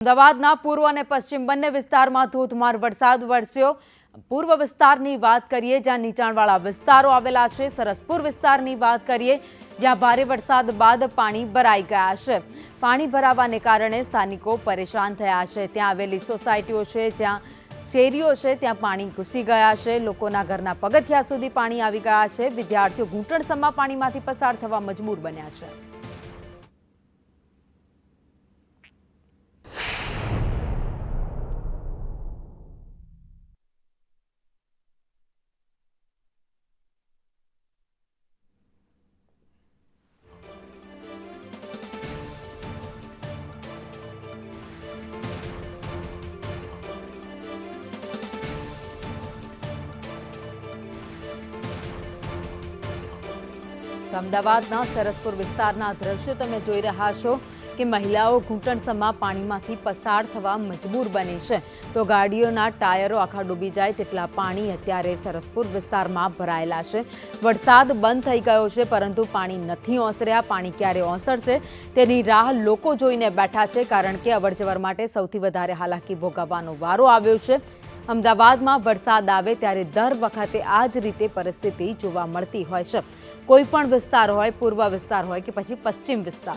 અમદાવાદના પૂર્વ અને પશ્ચિમ બંને વિસ્તારમાં ધોધમાર વરસાદ વરસ્યો. પૂર્વ વિસ્તારની વાત કરીએ, જ્યાં નીચાણવાળા વિસ્તારો આવેલા છે, સરસપુર વિસ્તારની વાત કરીએ, જ્યાં ભારે વરસાદ બાદ પાણી ભરાઈ ગયા છે. પાણી ભરાવાને કારણે સ્થાનિકો પરેશાન થયા છે. ત્યાં આવેલી સોસાયટીઓ છે, જ્યાં શેરીઓ છે, ત્યાં પાણી ઘૂસી ગયા છે. લોકોના ઘરના પગથિયા સુધી પાણી આવી ગયા છે. વિદ્યાર્થીઓ ઘૂંટણસમા પાણીમાંથી પસાર થવા મજબૂર બન્યા છે. અમદાવાદના સરસપુર વિસ્તારના દ્રશ્યો તમે જોઈ રહ્યા છો કે મહિલાઓ ઘૂંટણસમા પાણીમાંથી પસાર થવા મજબૂર બની છે. તો ગાડીઓના ટાયરો આખા ડૂબી જાય તેટલા પાણી અત્યારે સરસપુર વિસ્તારમાં ભરાયેલા છે. વરસાદ બંધ થઈ ગયો છે, પરંતુ પાણી નથી ઓસર્યા. પાણી ક્યારે ઓસરશે તેની રાહ લોકો જોઈને બેઠા છે, કારણ કે અવરજવર માટે સૌથી વધારે હાલાકી ભોગવવાનો વારો આવ્યો છે. અમદાવાદમાં વરસાદ આવે ત્યારે દર વખતે આ જ રીતે પરિસ્થિતિ જોવા મળતી હોય છે. કોઈ પણ વિસ્તાર હોય, પૂર્વ વિસ્તાર હોય કે પછી પશ્ચિમ વિસ્તાર.